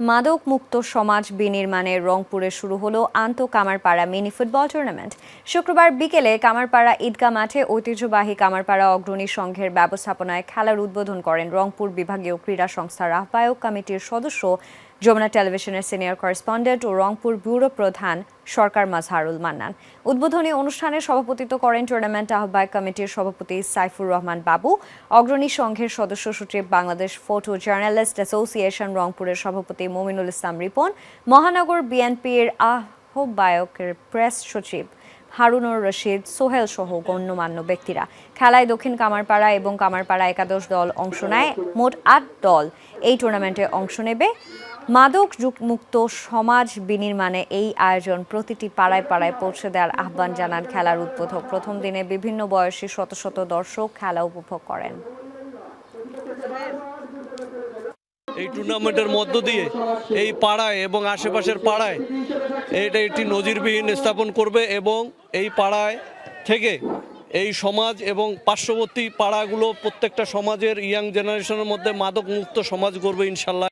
মাদক মুক্ত সমাজ বিনির্মাণে রংপুরে শুরু হলো আন্ত কামারপাড়া মিনি ফুটবল টুর্নামেন্ট। শুক্রবার বিকেলে কামারপাড়া ঈদগা মাঠে ঐতিহ্যবাহী কামারপাড়া অগ্রণী সংঘের ব্যবস্থাপনায় খেলার উদ্বোধন করেন রংপুর বিভাগীয় ক্রীড়া সংস্থার আহ্বায়ক কমিটির সদস্য যমুনা টেলিভিশনের সিনিয়র করেসপন্ডেন্ট ও রংপুর ব্যুরো প্রধান সরকার মাজহারুল মান্নান। উদ্বোধনী অনুষ্ঠানে সভাপতিত্ব করেন টুর্নামেন্ট আহ্বায়ক কমিটির সভাপতি সাইফুর রহমান বাবু। অগ্রণী সংঘের সদস্য সচিব বাংলাদেশ ফটো জার্নালিস্ট অ্যাসোসিয়েশন রংপুরের সভাপতি মমিনুল ইসলাম রিপন। মহানগর বিএনপির আহ্বায়কের প্রেস সচিব হারুনুর রশিদ, সোহেল সহ গণ্যমান্য ব্যক্তিরা। খেলায় দক্ষিণ কামারপাড়া এবং কামারপাড়া একাদশ দল অংশ নেয়। মোট আট দল এই টুর্নামেন্টে অংশ নেবে। মাদক মুক্ত সমাজ বিনির্মাণে এই আয়োজন প্রতিটি পাড়ায় পাড়ায় পৌঁছে দেওয়ার আহ্বান জানান খেলার উদ্বোধক। প্রথম দিনে বিভিন্ন বয়সী শত শত দর্শক খেলা উপভোগ করেন। এই টুর্নামেন্টের মধ্য দিয়ে এই পাড়ায় এবং আশেপাশের পাড়ায় এটা একটি নজিরবিহীন স্থাপন করবে এবং এই পাড়ায় থেকে এই সমাজ এবং পার্শ্ববর্তী পাড়াগুলো প্রত্যেকটা সমাজের ইয়াং জেনারেশনের মধ্যে মাদক মুক্ত সমাজ গড়বে ইনশাল্লাহ।